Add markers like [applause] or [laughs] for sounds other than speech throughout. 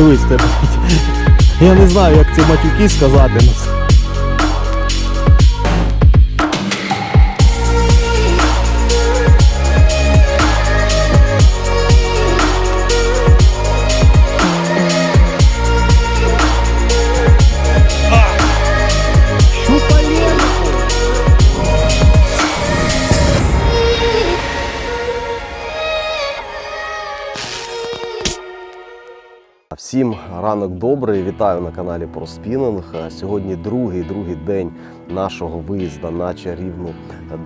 Дивись тебе. Я не знаю, як ці матюки сказати. Всім ранок добрий, вітаю на каналі про спінінг. Сьогодні другий другий день нашого виїзду на чарівну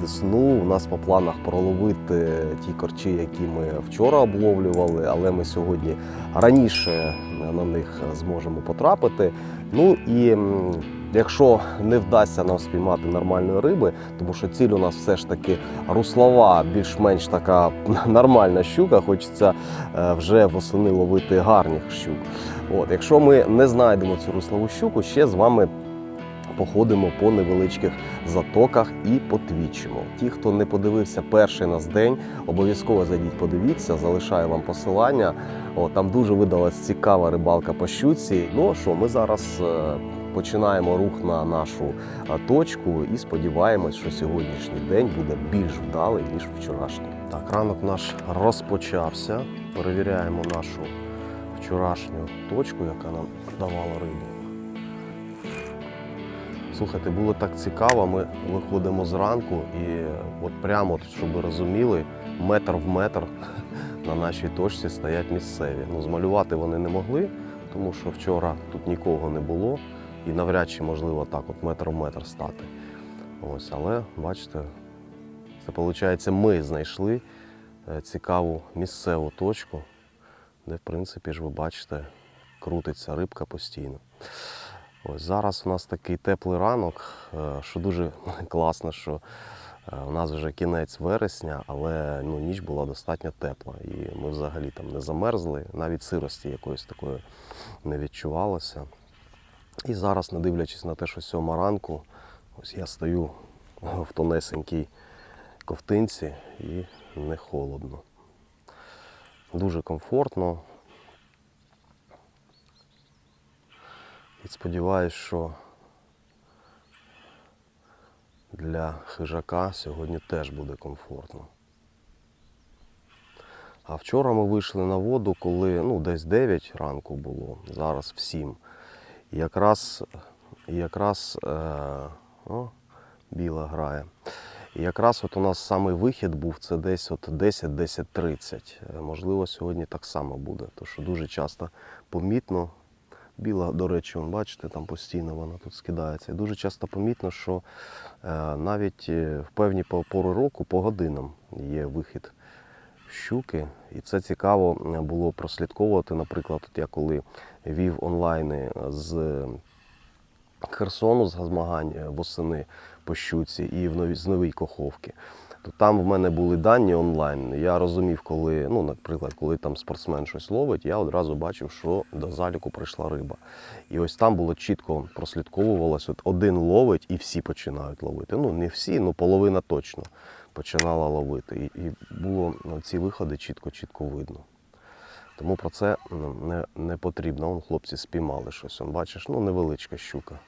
Десну. У нас по планах проловити ті корчі, які ми вчора обловлювали, але ми сьогодні раніше на них зможемо потрапити. Ну і якщо не вдасться нам спіймати нормальної риби, тому що ціль у нас все ж таки руслова, більш-менш така [laughs] нормальна щука, хочеться е, вже восени ловити гарних щук. От, якщо ми не знайдемо цю руслову щуку, ще з вами походимо по невеличких затоках і потвічимо. Ті, хто не подивився перший нас день, обов'язково зайдіть, подивіться, залишаю вам посилання. О, там дуже видалась цікава рибалка по щуці. Ну що, ми зараз е, починаємо рух на нашу точку і сподіваємось, що сьогоднішній день буде більш вдалий ніж вчорашній. Так, ранок наш розпочався. Перевіряємо нашу вчорашню точку, яка нам давала рибу. Слухайте, було так цікаво. Ми виходимо зранку і от прямо, щоб ви розуміли, метр в метр [laughs] на нашій точці стоять місцеві. Ну, змалювати вони не могли, тому що вчора тут нікого не було і навряд чи можливо так, от метр в метр стати. Ось, але бачите, це виходить, ми знайшли е, цікаву місцеву точку, де, в принципі, ж ви бачите, крутиться рибка постійно. Ось зараз у нас такий теплий ранок, е, що дуже [laughs] класно, що е, у нас вже кінець вересня, але ну, ніч була достатньо тепла. І ми взагалі там не замерзли, навіть сирості якоїсь такої не відчувалося. І зараз, не дивлячись на те, що сьома ранку, ось я стою в тонесенькій ковтинці і не холодно. Дуже комфортно. І сподіваюсь, що для хижака сьогодні теж буде комфортно. А вчора ми вийшли на воду, коли ну, десь 9 ранку було, зараз в 7. Якраз, якраз е, о, біла грає. І якраз от у нас самий вихід був це десь от 10-10.30. Е, Можливо, сьогодні так само буде, тому що дуже часто помітно. Біла, до речі, бачите, там постійно вона тут скидається. І дуже часто помітно, що е, навіть в певні по- пори року по годинам є вихід щуки. І це цікаво е, було прослідковувати. Наприклад, от я коли вів онлайни з Херсону з змагань е, восени по щуці і з новій Коховки. То там в мене були дані онлайн. Я розумів, коли, ну, наприклад, коли там спортсмен щось ловить, я одразу бачив, що до заліку прийшла риба. І ось там було чітко прослідковувалось, от один ловить і всі починають ловити. Ну, не всі, ну половина точно починала ловити. І, було ці виходи чітко-чітко видно. Тому про це не, не потрібно. Вон хлопці спіймали щось. Он, бачиш, ну невеличка щука.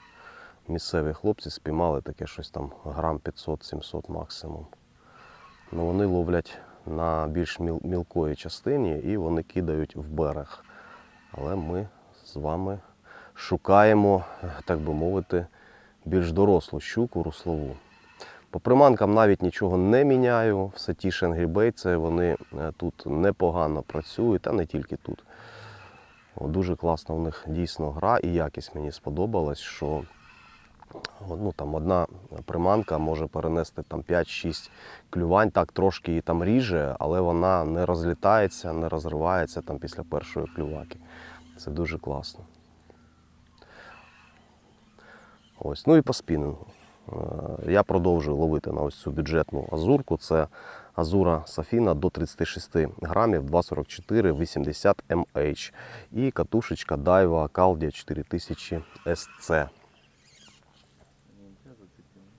Місцеві хлопці спіймали таке щось там грам 500-700 максимум. Ну, вони ловлять на більш міл- мілкої частині і вони кидають в берег. Але ми з вами шукаємо, так би мовити, більш дорослу щуку руслову. По приманкам навіть нічого не міняю. Все ті Angry вони е, тут непогано працюють, а не тільки тут. Дуже класно в них дійсно гра і якість мені сподобалась, що ну, там, одна приманка може перенести там 5-6 клювань, так трошки її там ріже, але вона не розлітається, не розривається там після першої клюваки. Це дуже класно. Ось. Ну і по спінингу. Е, Я продовжую ловити на ось цю бюджетну азурку. Це азура Сафіна до 36 грамів, 2,44, 80 mH. І катушечка Daiwa Caldia 4000 SC.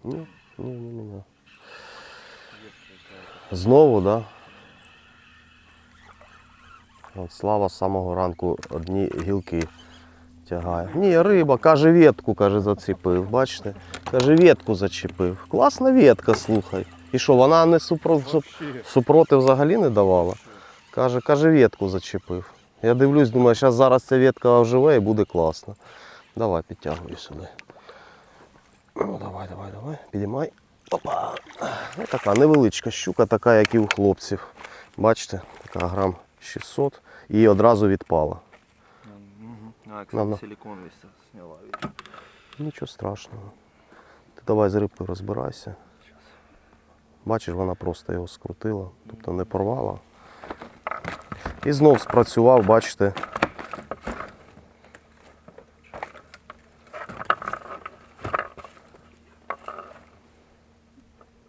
Ні, ні, ні, ні. Знову, да? От Слава самого ранку одні гілки тягає. Ні, риба, каже, ветку, каже, зацепив. Бачите? Каже, ветку зачепив. Класна ветка, слухай. І що, вона не супро... суп- супроти взагалі не давала? Каже, каже, ветку зачепив. Я дивлюсь, думаю, зараз зараз ця ветка оживе і буде класно. Давай, підтягуй сюди. Ну, давай, давай, давай, підіймай. Опа. Ну, така невеличка щука, така, як і у хлопців. Бачите, така грам 600 і одразу відпала. А, кстати, силикон весь сняла. видно. Нічого страшного. Ти давай з рибкою розбирайся. Бачиш, вона просто його скрутила, тобто не порвала. І знов спрацював, бачите.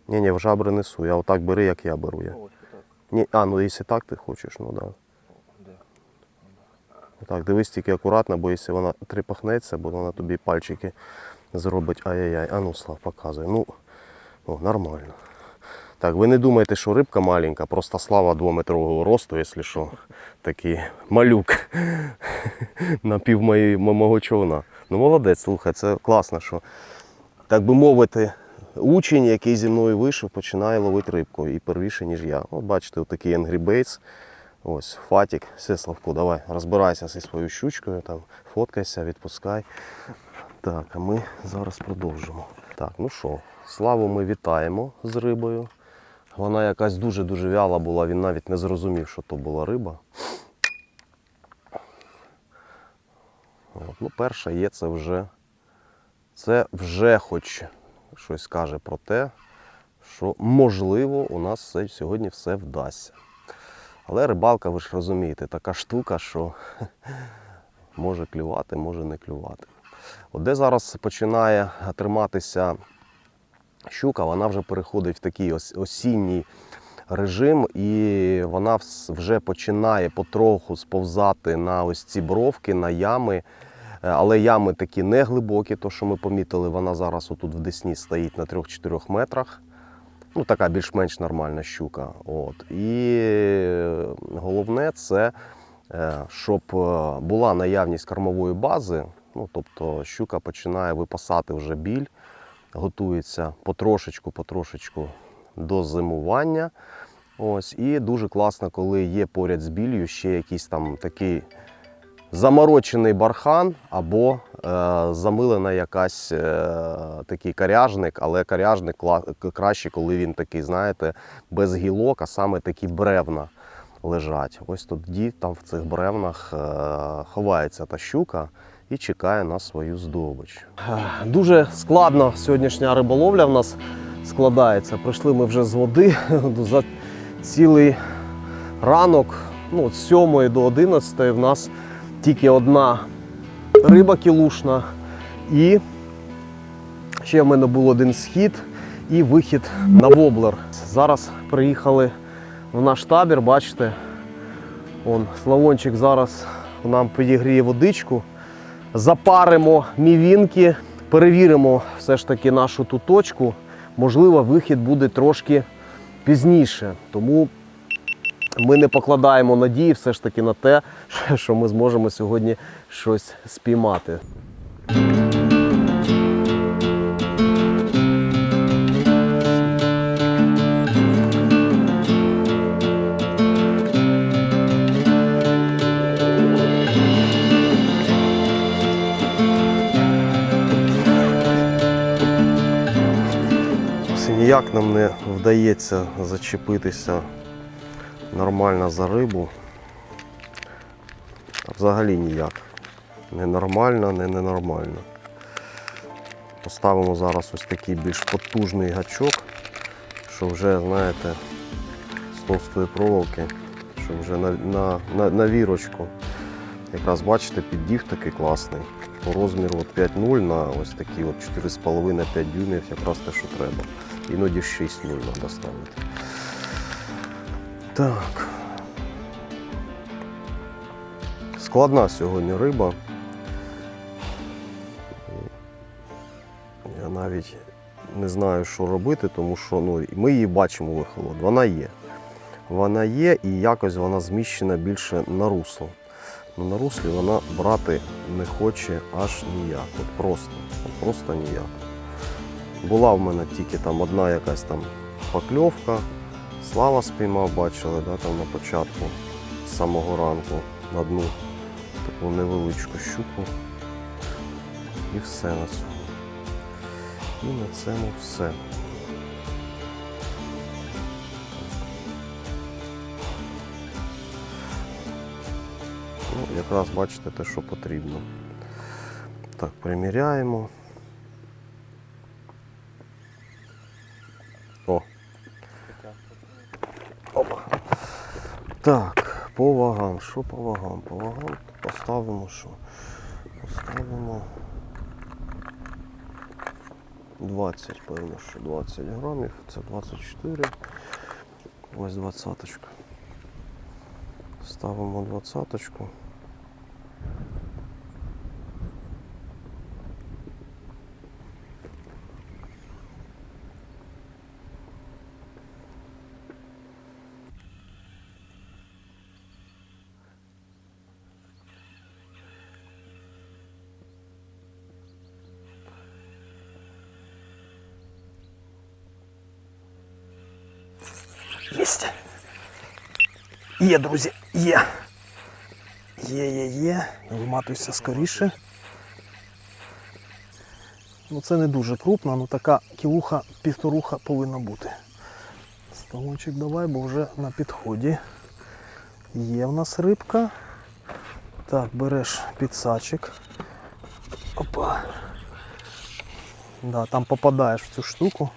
Ні, ні, в жабри несу. Я отак бери, як я беру. Я. Ні, а, ну якщо так ти хочеш, ну так. Да. Так, дивись тільки акуратно, бо якщо вона тріпахнеться, бо вона тобі пальчики зробить ай-яй-яй. А ну, Слав, показуй. Ну, о, нормально. Так, ви не думайте, що рибка маленька, просто слава двометрового росту, якщо що, такий малюк [laughs] на пів мого човна. Ну молодець, слухай, це класно, що, так би мовити, учень, який зі мною вийшов, починає ловити рибку і первіше, ніж я. От бачите, отакий Angry Baits. Ось, Фатік, все, Славко, давай, розбирайся зі своєю щучкою, там, фоткайся, відпускай. Так, а ми зараз продовжимо. Так, ну що, славу ми вітаємо з рибою. Вона якась дуже-дуже вяла була, він навіть не зрозумів, що то була риба. От, ну, перша є, це вже, це вже хоч щось каже про те, що можливо у нас все- сьогодні все вдасться. Але рибалка, ви ж розумієте, така штука, що [laughs] може клювати, може не клювати. От де зараз починає триматися щука, вона вже переходить в такий осінній режим, і вона вже починає потроху сповзати на ось ці бровки, на ями. Е, Але ями такі не глибокі, то що ми помітили, вона зараз отут в Десні стоїть на 3-4 метрах. Ну, така більш-менш нормальна щука. От. І е, головне це, е, щоб е, була наявність кормової бази. Ну, тобто щука починає випасати вже біль, готується потрошечку, потрошечку до зимування. Ось. І дуже класно, коли є поряд з білью ще якийсь там такий заморочений бархан або е, замилена якась е, такий коряжник, але коряжник краще, коли він такий, знаєте, без гілок, а саме такі бревна лежать. Ось тоді там в цих бревнах е, ховається та щука і чекає на свою здобич. Дуже складно сьогоднішня риболовля в нас складається. Прийшли ми вже з води [laughs] за цілий ранок, ну, з 7 до 11 в нас тільки одна риба кілушна. І ще в мене був один схід і вихід на воблер. Зараз приїхали в наш табір, бачите, он, Славончик зараз нам підігріє водичку. Запаримо мівінки, перевіримо все ж таки нашу ту точку. Можливо, вихід буде трошки пізніше. Тому ми не покладаємо надії все ж таки на те, [laughs] що ми зможемо сьогодні щось спіймати. Ніяк нам не вдається зачепитися нормально за рибу. А взагалі ніяк. Не нормально, не ненормально. Поставимо зараз ось такий більш потужний гачок, що вже, знаєте, з товстої проволоки, що вже на, на, на, на вірочку. Якраз бачите, піддів такий класний. По розміру от 5.0 на ось такі от 4,5-5 дюймів, якраз те, що треба. Іноді 6.0 треба ставити. Так. Складна сьогодні риба. Я навіть не знаю, що робити, тому що ну, ми її бачимо вихолод. Вона є. Вона є і якось вона зміщена більше на русло. Ну, на руслі вона брати не хоче аж ніяк. От просто, от просто ніяк. Була в мене тільки там одна якась там покльовка. Слава спіймав, бачили, да, там на початку з самого ранку на дну таку невеличку щуку. І все на цьому. І на цьому все. Ну, якраз бачите те, що потрібно. Так, приміряємо. Так, по вагам. Що по вагам? По вагам поставимо що? Поставимо 20, певно, що 20 грамів. Це 24. Ось двадцяточка. Ставимо двадцяточку. Є, друзі, є. Є, є, є. Виматуйся скоріше. Ну це не дуже крупна, ну така кілуха, півторуха повинна бути. Ставочок давай, бо вже на підході. Є в нас рибка. Так, береш підсачик. Опа. Да, там попадаєш в цю штуку.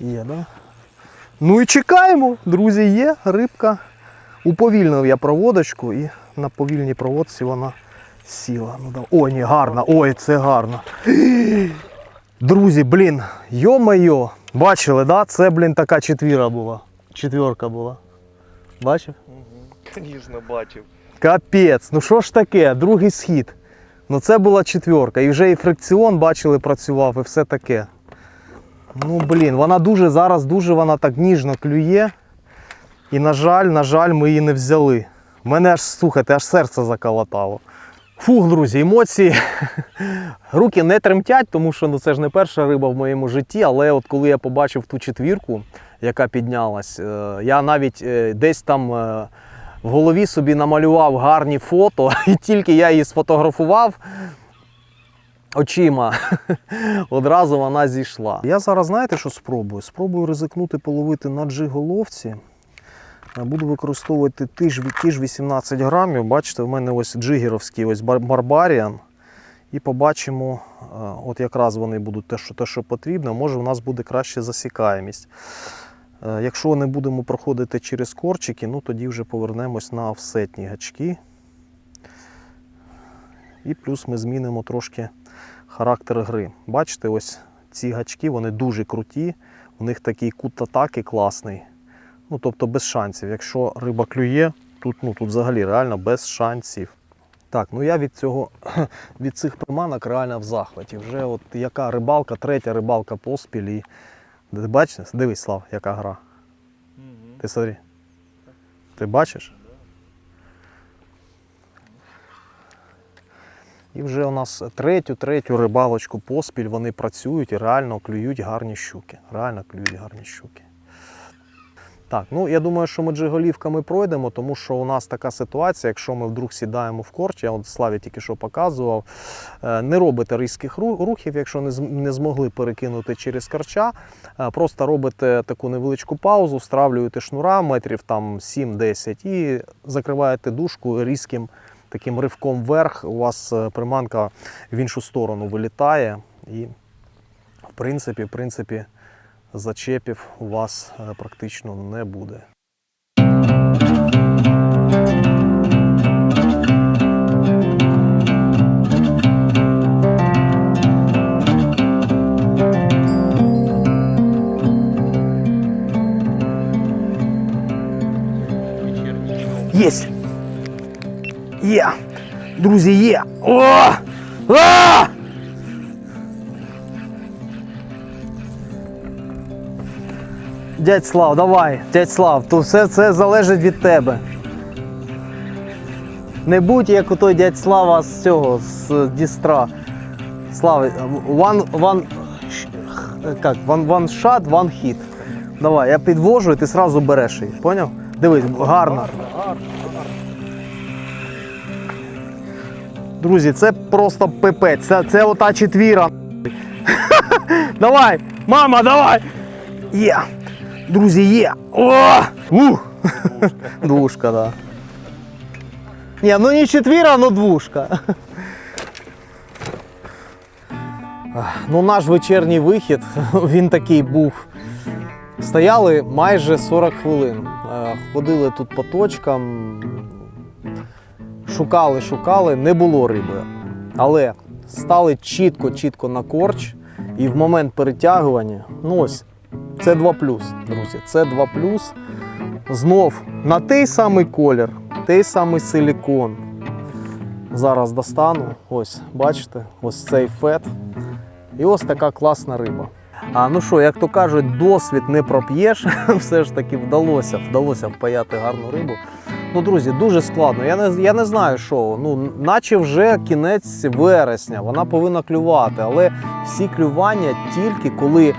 Є, да? Ну і чекаємо, друзі, є рибка. Уповільнив я проводочку і на повільній проводці вона сіла. Ну, да. Ой, ні, гарна, ой, це гарно. Друзі, блін, йо-майо, бачили, да? Це, блін, така четвіра була. Четверка була. Бачив? Звісно, бачив. Капець, ну що ж таке, другий схід. Ну це була четверка. І вже і фрикціон бачили, працював, і все таке. Ну блін, вона дуже зараз дуже вона так ніжно клює. І на жаль, на жаль, ми її не взяли. Мене аж, слухайте, аж серце заколотало. Фух, друзі, емоції. [laughs] Руки не тремтять, тому що ну, це ж не перша риба в моєму житті. Але от коли я побачив ту четвірку, яка піднялась, е, я навіть е, десь там е, в голові собі намалював гарні фото, [laughs] і тільки я її сфотографував очима, [laughs] одразу вона зійшла. Я зараз знаєте, що спробую? Спробую ризикнути половити на джиголовці. Буду використовувати ті ж, ті ж 18 грамів. Бачите, в мене ось джигеровський ось барбаріан. І побачимо, е, от якраз вони будуть те, що, те, що потрібно. Може, у нас буде краще засікаємість. Е, Якщо не будемо проходити через корчики, ну тоді вже повернемось на офсетні гачки. І плюс ми змінимо трошки характер гри. Бачите, ось ці гачки вони дуже круті, у них такий кут атаки класний. Ну, тобто без шансів. Якщо риба клює, тут, ну, тут взагалі реально без шансів. Так, ну я від цього, [clears throat] від цих приманок реально в захваті. Вже от яка рибалка, третя рибалка поспіль. І... Ти бачиш? Дивись, Слав, яка гра. Ти смотри. Ти бачиш? І вже у нас третю, третю рибалочку поспіль вони працюють і реально клюють гарні щуки. Реально клюють гарні щуки. Так, ну я думаю, що ми джиголівками пройдемо, тому що у нас така ситуація, якщо ми вдруг сідаємо в корч, я от Славі тільки що показував, е, не робите різких рухів, якщо не змогли перекинути через корча, е, просто робите таку невеличку паузу, стравлюєте шнура метрів там 7-10 і закриваєте дужку різким таким ривком вверх. У вас е, приманка в іншу сторону вилітає і в принципі, в принципі, зачепів у вас е, практично не буде. Єсть! Є! Друзі, є! О-а! Дядь Слав, давай, дядь Слав, то все це залежить від тебе. Не будь як у той дядь Слава з цього, з Дістра. Слава, one, one, как, one, one shot, one hit. Давай, я підвожу і ти одразу береш її, поняв? Дивись, гарно. гарно, гарно. Друзі, це просто пипець. Це, це ота четвіра. [laughs] давай! Мама, давай! Є! Друзі, є! О! Ух! Двушка, да. Ні, ну не четвіра, ну двушка. Ну, наш вечірній вихід, [laughs] він такий був. Стояли майже 40 хвилин. Е, Ходили тут по точкам, шукали, шукали, не було риби. Але стали чітко-чітко на корч, і в момент перетягування, ну ось, це 2 плюс, друзі. Це 2 плюс. Знов на той самий колір, той самий силікон. Зараз достану. Ось, бачите, ось цей фет. І ось така класна риба. А ну що, як то кажуть, досвід не проп'єш, [laughs] все ж таки вдалося, вдалося впаяти гарну рибу. Ну, друзі, дуже складно. Я не, я не знаю, що. Ну, наче вже кінець вересня, вона повинна клювати, але всі клювання тільки коли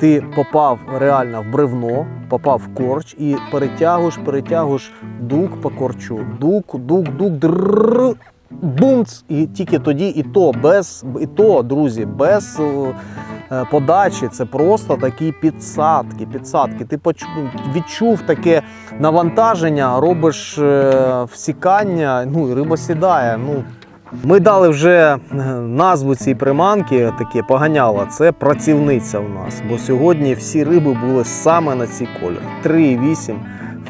ти попав реально в бревно, попав в корч і перетягуєш, перетягуєш дук по корчу. Дук, дук, дук, дрррр, бумц. І тільки тоді і то, без, і то, друзі, без е, подачі. Це просто такі підсадки. підсадки. Ти відчув таке навантаження, робиш е, всікання, ну і риба сідає. Ну, ми дали вже е, назву цій приманки, таке поганяло. Це працівниця у нас. Бо сьогодні всі риби були саме на цій кольорі. 3,8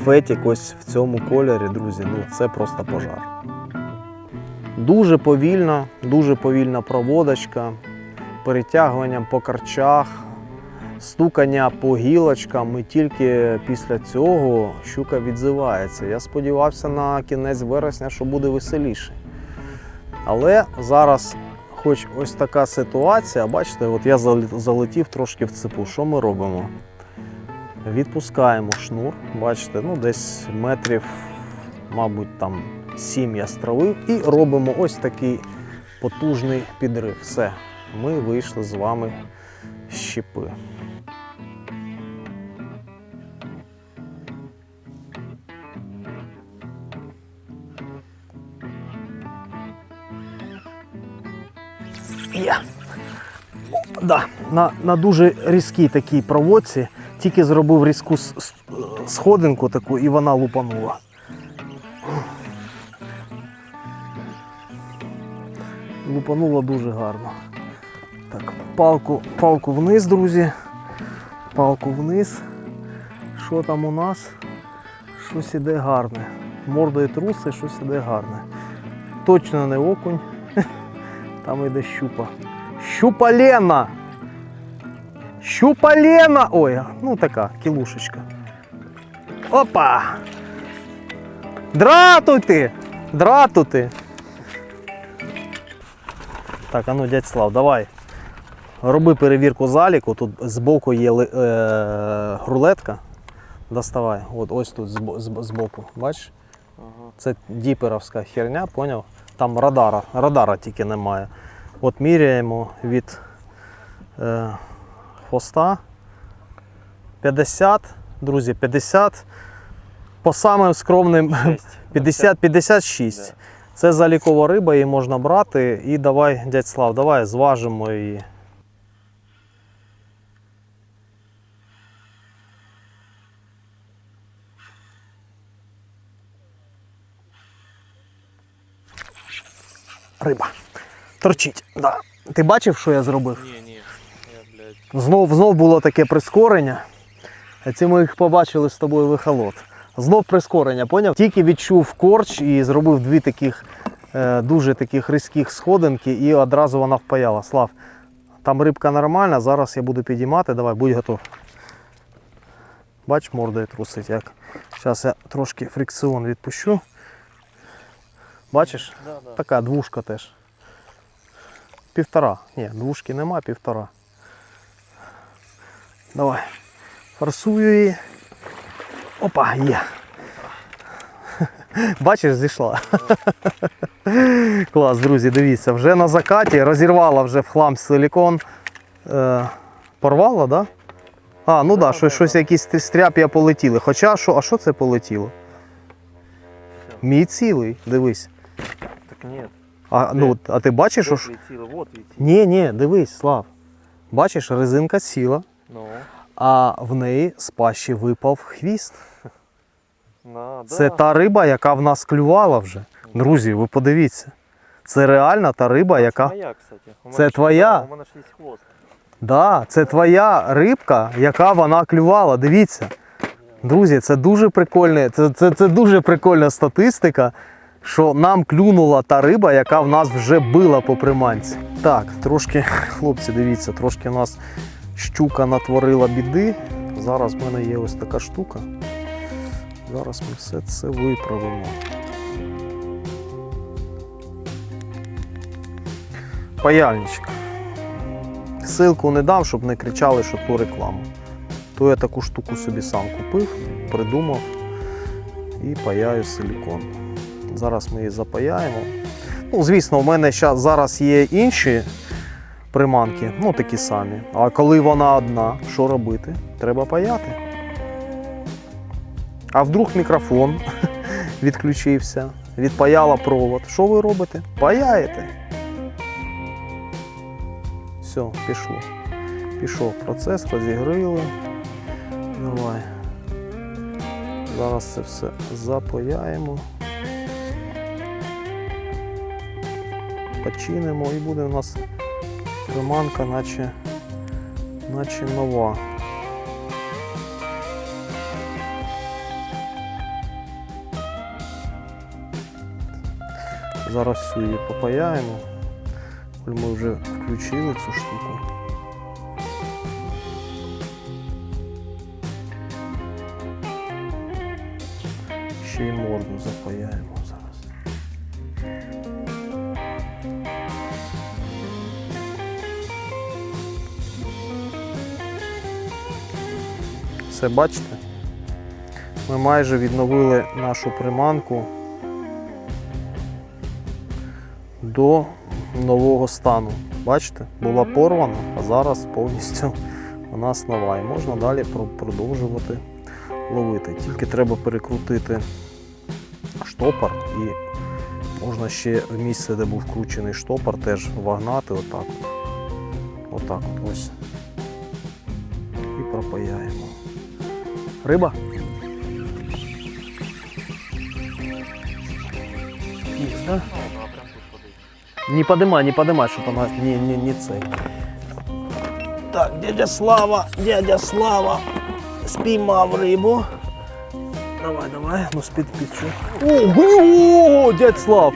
фетік ось в цьому кольорі, друзі. Ну це просто пожар. Дуже повільна, дуже повільна проводочка, перетягуванням по карчах, стукання по гілочкам. І тільки після цього щука відзивається. Я сподівався на кінець вересня, що буде веселіше. Але зараз, хоч ось така ситуація, бачите, от я залетів трошки в цепу. Що ми робимо? Відпускаємо шнур, бачите, ну десь метрів, мабуть, там 7 я стравив, і робимо ось такий потужний підрив. Все, ми вийшли з вами щепи. Є. Да, на, на дуже різкій такій проводці тільки зробив різку сходинку таку і вона лупанула. Лупанула дуже гарно. Так, палку, палку вниз, друзі. Палку вниз. Що там у нас? Щось іде гарне. Мордою труси, щось іде гарне. Точно не окунь. [laughs] Там йде щупа. Щупа Лена! Щупа Лена! Ой, ну така кілушечка. Опа! Дратуйте! Дратути! Так, а ну, дядь Слав, давай. Роби перевірку заліку. Тут збоку є е, рулетка. Доставай. От ось тут збо- зб- збоку. Бачиш? Це діперовська херня, поняв? Там радара, радара тільки немає. От міряємо від е, хвоста 50, друзі, 50. По самим скромним 50, 56. Це залікова риба, її можна брати. І давай, дядь Слав, давай зважимо її. Риба. Торчить. Да. Ти бачив, що я зробив? Ні, ні. Я, блядь. Знов, знов було таке прискорення. А Це ми їх побачили з тобою вихолот. Знов прискорення, поняв? Тільки відчув корч і зробив дві таких е, дуже таких різких сходинки і одразу вона впаяла. Слав, там рибка нормальна, зараз я буду підіймати, давай, будь готов. Бач, мордою трусить як. Зараз я трошки фрикціон відпущу. Бачиш? Да, да. Така двушка теж. Півтора. Ні, двушки нема, півтора. Давай. Форсую її. Опа, є. [laughs] Бачиш, зійшла. [laughs] Клас, друзі, дивіться, вже на закаті розірвала вже в хлам силікон. Е, порвала? Да? А, ну так, да, щось, щось якісь стряп'я полетіли. Хоча, що, а що це полетіло? Мій цілий, дивись. Так нет. А, ну, а ти бачиш, що. Ж-. Ні, ні, дивись, Слав. Бачиш, резинка сіла, Ну, а в неї з пащі випав хвіст. Це та риба, яка в нас клювала вже. Друзі, ви подивіться. Це реальна та риба, Це яка. моя, кстати. Це твоя? У мене ж є хвост. Да, це твоя рибка, яка вона клювала. Дивіться. Друзі, це дуже прикольне, це, це, це дуже прикольна статистика, що нам клюнула та риба, яка в нас вже била по приманці. Так, трошки, хлопці, дивіться, трошки у нас щука натворила біди. Зараз в мене є ось така штука. Зараз ми все це виправимо. Паяльничок. Силку не дав, щоб не кричали, що то реклама. То я таку штуку собі сам купив, придумав і паяю силікон. Зараз ми її запаяємо. Ну, звісно, в мене зараз є інші приманки, ну такі самі. А коли вона одна, що робити? Треба паяти. А вдруг мікрофон [laughs] відключився, відпаяла провод. Що ви робите? Паяєте. Все, пішло. Пішов процес, розігрили. Давай. Зараз це все запаяємо. Починимо і буде у нас приманка, наче, наче нова. Зараз всю її попаяємо. Коль ми вже включили цю штуку. Ще й морду запаяємо зараз. Все бачите? Ми майже відновили нашу приманку до нового стану. Бачите, була порвана, а зараз повністю у нас нова. І можна далі продовжувати ловити. Тільки треба перекрутити штопор і можна ще в місце, де був вкручений штопор, теж вогнати отак. Отак от ось. І пропаяємо. Риба? Є? Не подымай, не подымай, чтобы она не, не, не цель. Так, дядя Слава, дядя Слава спіймав рибу. Давай, давай, ну спід підчу. Ого, дядь Слав!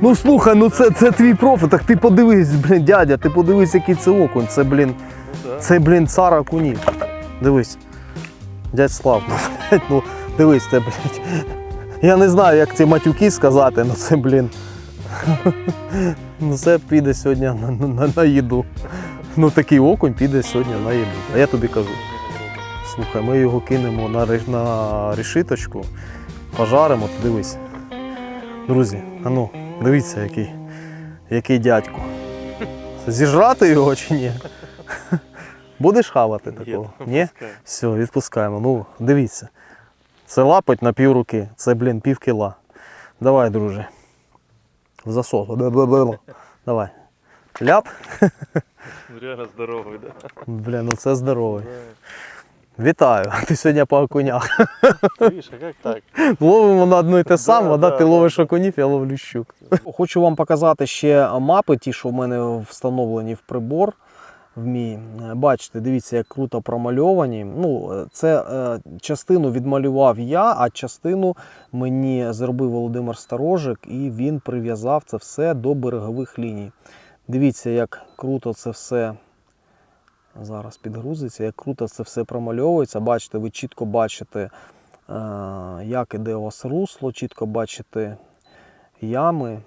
Ну слухай, ну це, це твій профі, так ти подивись, блін, дядя, ти подивись, який це окунь. Це, блін, Ну, да. це, блін, цар окунів. Дивись. Дядь Слав, ну, блядь, ну дивись, це, блядь. Я не знаю, як ці матюки сказати, але це, блін. Ну це піде сьогодні на, на, на, їду. Ну такий окунь піде сьогодні на їду. А я тобі кажу. Слухай, ми його кинемо на, на решіточку, пожаримо, ти дивись. Друзі, а ну, дивіться, який, який дядько. Зіжрати його чи ні? Будеш хавати такого? Ні? Все, відпускаємо. Ну, дивіться. Це лапоть на пів руки. Це, блін, пів кіла. Давай, друже. В засос. Давай. Ляп. Реально здоровий, да? Блін, ну це здоровий. Вітаю. Ти сьогодні по окунях. Видиш, а як так? Ловимо на одно і те саме, Да, да, да, ти да, ловиш окунів, я ловлю щук. Хочу вам показати ще мапи, ті, що в мене встановлені в прибор. В. Е, Бачите, дивіться, як круто промальовані. Ну, е, це е, частину відмалював я, а частину мені зробив Володимир Старожик, і він прив'язав це все до берегових ліній. Дивіться, як круто це все зараз підгрузиться, як круто це все промальовується. Бачите, ви чітко бачите, е, як іде у вас русло, чітко бачите ями.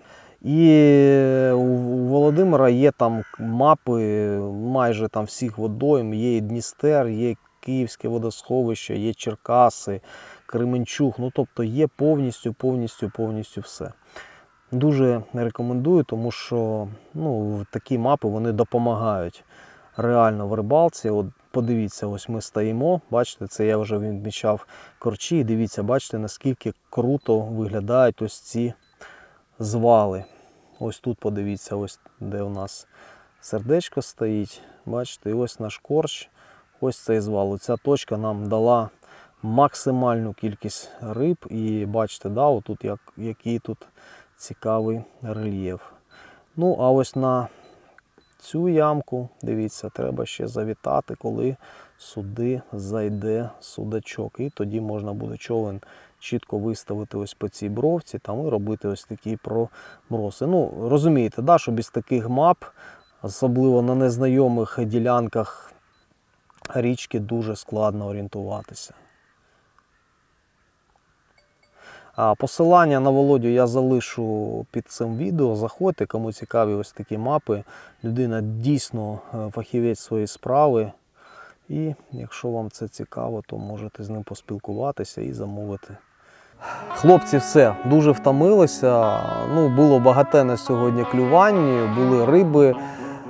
І у Володимира є там мапи майже там всіх водойм, є і Дністер, є Київське водосховище, є Черкаси, Кременчуг. Ну тобто є повністю, повністю, повністю все. Дуже рекомендую, тому що ну, такі мапи вони допомагають реально в рибалці. От подивіться, ось ми стоїмо. Бачите, це я вже відмічав корчі. Дивіться, бачите, наскільки круто виглядають ось ці звали. Ось тут подивіться, ось де у нас сердечко стоїть. Бачите, і ось наш корч, ось цей звал. Ця точка нам дала максимальну кількість риб. І бачите, да, отут як, який тут цікавий рельєф. Ну, а ось на цю ямку, дивіться, треба ще завітати, коли сюди зайде судачок. І тоді можна буде човен чітко виставити ось по цій бровці там, і робити ось такі проброси. Ну, розумієте, да, що без таких мап, особливо на незнайомих ділянках річки, дуже складно орієнтуватися. А посилання на Володю я залишу під цим відео. Заходьте, кому цікаві ось такі мапи. Людина дійсно е, фахівець своєї справи. І якщо вам це цікаво, то можете з ним поспілкуватися і замовити. Хлопці все дуже втомилися. Ну, було багатенне сьогодні клювань, були риби.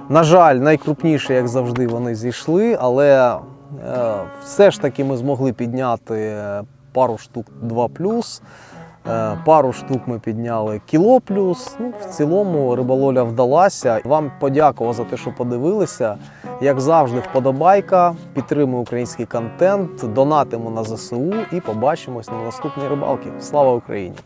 На жаль, найкрупніші, як завжди, вони зійшли, але е, все ж таки ми змогли підняти е, пару штук 2 Е, Пару штук ми підняли кіло плюс. Ну, в цілому риболовля вдалася. Вам подякував за те, що подивилися. Як завжди, вподобайка, підтримуй український контент, донатимо на ЗСУ і побачимось на наступній рибалці. Слава Україні!